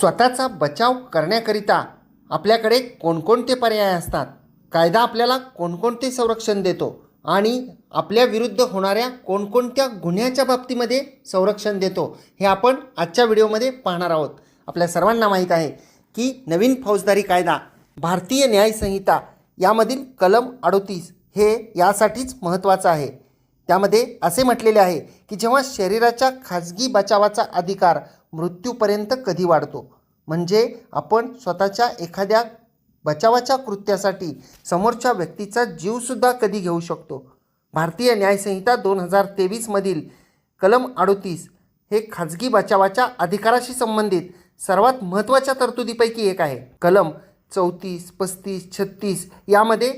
स्वतःचा बचाव करण्याकरिता आपल्याकडे कोणकोणते पर्याय असतात? कायदा आपल्याला कोणकोणते संरक्षण देतो? आणि आपल्या विरुद्ध होणाऱ्या कोणकोणत्या गुन्ह्याच्या बाबतीमध्ये संरक्षण देतो? हे आपण आजच्या व्हिडिओमध्ये पाहणार आहोत. आपल्या सर्वांना माहीत आहे की नवीन फौजदारी कायदा भारतीय न्यायसंहिता यामधील कलम अडोतीस हे यासाठीच महत्त्वाचं आहे. त्यामध्ये असे म्हटलेले आहे की जेव्हा शरीराच्या खाजगी बचावाचा अधिकार मृत्यूपर्यंत कधी वाढतो? म्हणजे आपण स्वतःच्या एखाद्या बचावाच्या कृत्यासाठी समोरच्या व्यक्तीचा जीवसुद्धा कधी घेऊ शकतो? भारतीय न्यायसंहिता दोन हजार तेवीसमधील कलम अडोतीस हे खाजगी बचावाच्या अधिकाराशी संबंधित सर्वात महत्त्वाच्या तरतुदीपैकी एक आहे. कलम चौतीस पस्तीस छत्तीस यामध्ये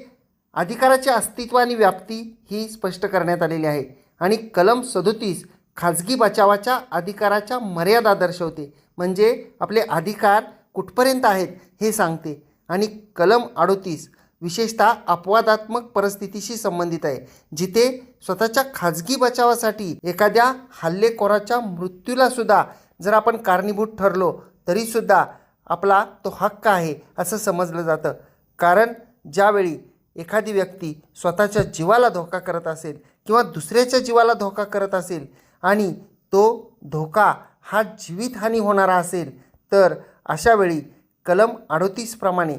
अधिकाराचे अस्तित्व आणि व्याप्ती ही स्पष्ट करण्यात आलेली आहे आणि कलम सदोतीस खाजगी बचावाच्या अधिकाराच्या मर्यादा दर्शवते. म्हणजे आपले अधिकार कुठपर्यंत आहेत हे सांगते. आणि कलम अडोतीस विशेषतः अपवादात्मक परिस्थितीशी संबंधित आहे. जिथे स्वतःच्या खाजगी बचावासाठी एखाद्या हल्लेखोराच्या मृत्यूलासुद्धा जर आपण कारणीभूत ठरलो तरीसुद्धा आपला तो हक्क आहे असं समजलं जातं. कारण ज्यावेळी एखादी व्यक्ती स्वतःच्या जीवाला धोका करत असेल किंवा दुसऱ्याच्या जीवाला धोका करत असेल आणि तो धोका हा जीवितहानी होणारा असेल तर अशावेळी कलम अडोतीसप्रमाणे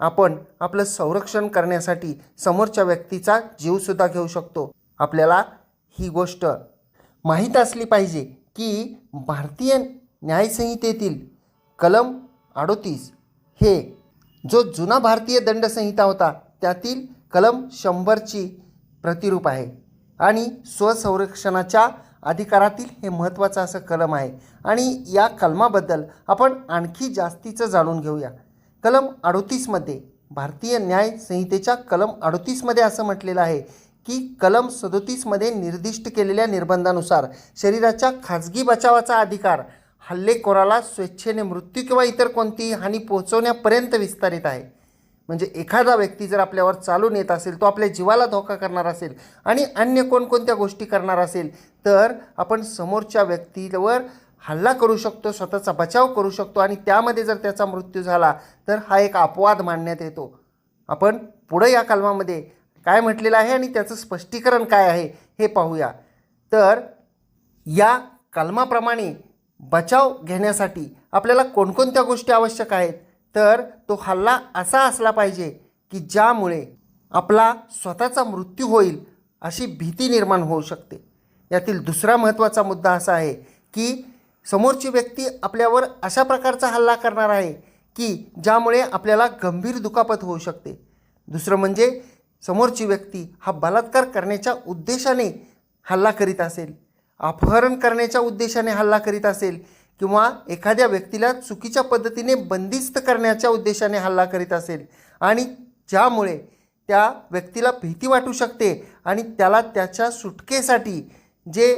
आपण आपलं संरक्षण करण्यासाठी समोरच्या व्यक्तीचा जीवसुद्धा घेऊ शकतो. आपल्याला ही गोष्ट माहीत असली पाहिजे की भारतीय न्यायसंहितेतील कलम अडोतीस हे जो जुना भारतीय दंडसंहिता होता त्यातील कलम शंभरची प्रतिरूप आहे. आणि स्वसंरक्षणाच्या अधिकारातील हे महत्त्वाचं असं कलम आहे. आणि या कलमाबद्दल आपण आणखी जास्तीचं जाणून घेऊया. कलम अडोतीसमध्ये भारतीय न्याय संहितेच्या कलम अडोतीसमध्ये असं म्हटलेलं आहे की कलम सदोतीसमध्ये निर्दिष्ट केलेल्या निर्बंधानुसार शरीराच्या खाजगी बचावाचा अधिकार हल्लेखोराला स्वेच्छेने मृत्यू किंवा इतर कोणतीही हानी पोहोचवण्यापर्यंत विस्तारित आहे. म्हणजे एखादा व्यक्ती जर आपल्यावर चालून येत असेल तो आपल्या जीवाला धोका करणार असेल आणि अन्य कोणकोणत्या गोष्टी करणार असेल तर आपण समोरच्या व्यक्तीवर हल्ला करू शकतो स्वतःचा बचाव करू शकतो आणि त्यामध्ये जर त्याचा मृत्यू झाला तर हा एक अपवाद मानण्यात येतो. आपण पुढं या कलमामध्ये काय म्हटलेलं आहे आणि त्याचं स्पष्टीकरण काय आहे हे पाहूया. तर या कलमाप्रमाणे बचाव घेण्यासाठी आपल्याला कोणकोणत्या गोष्टी आवश्यक आहेत? तर तो हल्ला असा असला पाहिजे की ज्यामुळे आपला स्वतःचा मृत्यू होईल अशी भीती निर्माण होऊ शकते. यातील दुसरा महत्त्वाचा मुद्दा असा आहे की समोरची व्यक्ती आपल्यावर अशा प्रकारचा हल्ला करणार आहे की ज्यामुळे आपल्याला गंभीर दुखापत होऊ शकते. दुसरं म्हणजे समोरची व्यक्ती हा बलात्कार करण्याच्या उद्देशाने हल्ला करीत असेल अपहरण करण्याच्या उद्देशाने हल्ला करीत असेल किंवा एखाद्या व्यक्तीला चुकीच्या पद्धतीने बंदिस्त करण्याच्या उद्देशाने हल्ला करीत असेल आणि ज्यामुळे त्या व्यक्तीला भीती वाटू शकते आणि त्याला त्याच्या सुटकेसाठी जे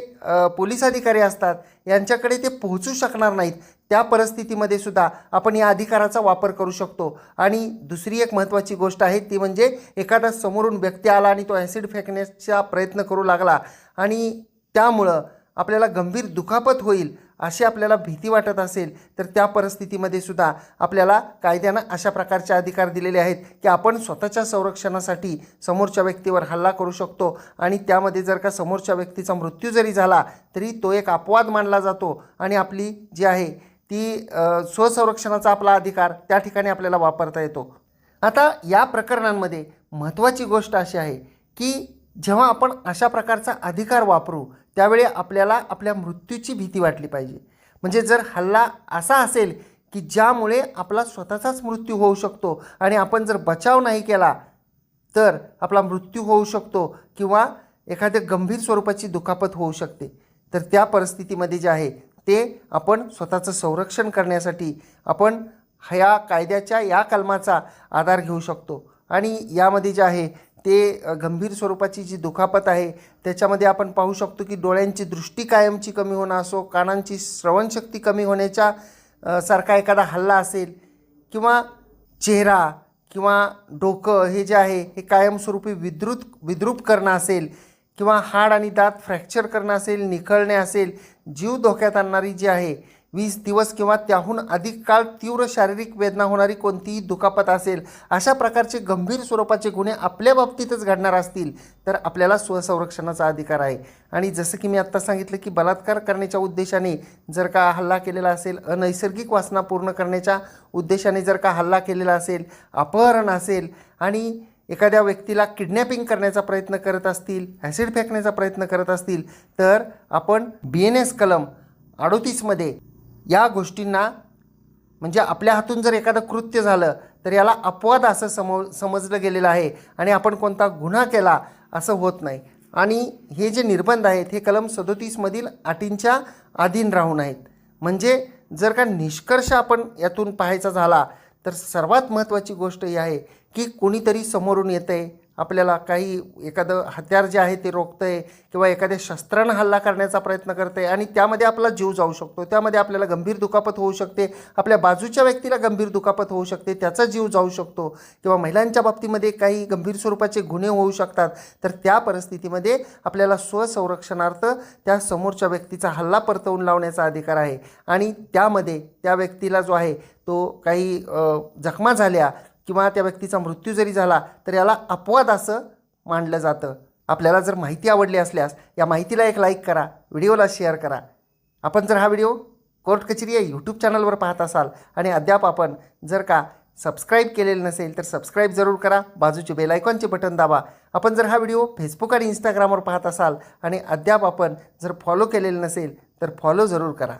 पोलीस अधिकारी असतात यांच्याकडे ते पोहोचू शकणार नाहीत. त्या परिस्थितीमध्ये सुद्धा आपण या अधिकाराचा वापर करू शकतो. आणि दुसरी एक महत्त्वाची गोष्ट आहे ती म्हणजे एखादा समोरून व्यक्ती आला आणि तो ॲसिड फेकण्याचा प्रयत्न करू लागला आणि त्यामुळं आपल्याला गंभीर दुखापत होईल अशी आपल्याला भीती वाटत असेल तर त्या परिस्थितीमध्ये सुद्धा आपल्याला कायद्यानं अशा प्रकारचे अधिकार दिलेले आहेत की आपण स्वतःच्या संरक्षणासाठी समोरच्या व्यक्तीवर हल्ला करू शकतो आणि त्यामध्ये जर का समोरच्या व्यक्तीचा मृत्यू जरी झाला तरी तो एक अपवाद मानला जातो आणि आपली जी आहे ती स्वसंरक्षणाचा आपला अधिकार त्या ठिकाणी आपल्याला वापरता येतो. आता या प्रकरणांमध्ये महत्त्वाची गोष्ट अशी आहे की जेव्हा आपण अशा प्रकारचा अधिकार वापरू त्यावेळी आपल्याला आपल्या मृत्यूची भीती वाटली पाहिजे. म्हणजे जर हल्ला असा असेल की ज्यामुळे आपला स्वतःचाच मृत्यू होऊ शकतो आणि आपण जर बचाव नाही केला तर आपला मृत्यू होऊ शकतो किंवा एखाद्या गंभीर स्वरूपाची दुखापत होऊ शकते. तर त्या परिस्थितीमध्ये जे आहे ते आपण स्वतःचं संरक्षण करण्यासाठी आपण ह्या कायद्याच्या या कलमाचा आधार घेऊ शकतो. आणि यामध्ये जे आहे ते गंभीर स्वरूपाची जी दुखापत आहे त्याच्यामध्ये आपण पाहू शकतो की डोळ्यांची दृष्टी कायमची कमी होणं असो कानांची श्रवणशक्ती कमी होण्याच्या सारखा एखादा हल्ला असेल किंवा चेहरा किंवा डोकं हे जे आहे हे कायमस्वरूपी विद्रुत विद्रूप करणं असेल किंवा हाड आणि दात फ्रॅक्चर करणं असेल निखळणे असेल जीव धोक्यात आणणारी जी आहे वीस दिवस किंवा त्याहून अधिक काळ तीव्र शारीरिक वेदना होणारी कोणतीही दुखापत असेल अशा प्रकारचे गंभीर स्वरूपाचे गुन्हे आपल्या बाबतीतच घडणार असतील तर आपल्याला स्वसंरक्षणाचा अधिकार आहे. आणि जसं की मी आत्ता सांगितलं की बलात्कार करण्याच्या उद्देशाने जर का हल्ला केलेला असेल अनैसर्गिक वासना पूर्ण करण्याच्या उद्देशाने जर का हल्ला केलेला असेल अपहरण असेल आणि एखाद्या व्यक्तीला किडनॅपिंग करण्याचा प्रयत्न करत असतील ॲसिड फेकण्याचा प्रयत्न करत असतील तर आपण बी एन एस कलम अडोतीसमध्ये या गोष्टींना म्हणजे आपल्या हातून जर एखादं कृत्य झालं तर याला अपवाद असं समो समजलं गेलेलं आहे आणि आपण कोणता गुन्हा केला असं होत नाही. आणि हे जे निर्बंध आहेत हे कलम सदोतीसमधील अटींच्या अधीन राहून आहेत. म्हणजे जर का निष्कर्ष आपण यातून पाहायचा झाला तर सर्वात महत्त्वाची गोष्ट ही आहे की कोणीतरी समोरून येतं आहे आपल्याला काही एखादं हत्यार जे आहे ते रोखतं आहे किंवा एखाद्या शस्त्रानं हल्ला करण्याचा प्रयत्न करतं आहे आणि त्यामध्ये आपला जीव जाऊ शकतो. त्यामध्ये आपल्याला गंभीर दुखापत होऊ शकते. आपल्या बाजूच्या व्यक्तीला गंभीर दुखापत होऊ शकते. त्याचा जीव जाऊ शकतो. किंवा महिलांच्या बाबतीमध्ये काही गंभीर स्वरूपाचे गुन्हे होऊ शकतात. तर त्या परिस्थितीमध्ये आपल्याला स्वसंरक्षणार्थ त्या समोरच्या व्यक्तीचा हल्ला परतवून लावण्याचा अधिकार आहे. आणि त्यामध्ये त्या व्यक्तीला जो आहे तो काही जखमा झाल्या किंवा त्या व्यक्तीचा मृत्यू जरी झाला तर याला अपवाद असं मानलं जातं. आपल्याला जर माहिती आवडली असल्यास या माहितीला एक लाईक करा व्हिडिओला शेअर करा. आपण जर हा व्हिडिओ कोर्ट कचेरी या यूट्यूब चॅनलवर पाहत असाल आणि अद्याप आपण जर का सबस्क्राईब केलेलं नसेल तर सबस्क्राईब जरूर करा. बाजूचे बेलायकॉनचे बटन दाबा. आपण जर हा व्हिडिओ फेसबुक आणि इंस्टाग्रामवर पाहत असाल आणि अद्याप आपण जर फॉलो केलेलं नसेल तर फॉलो जरूर करा.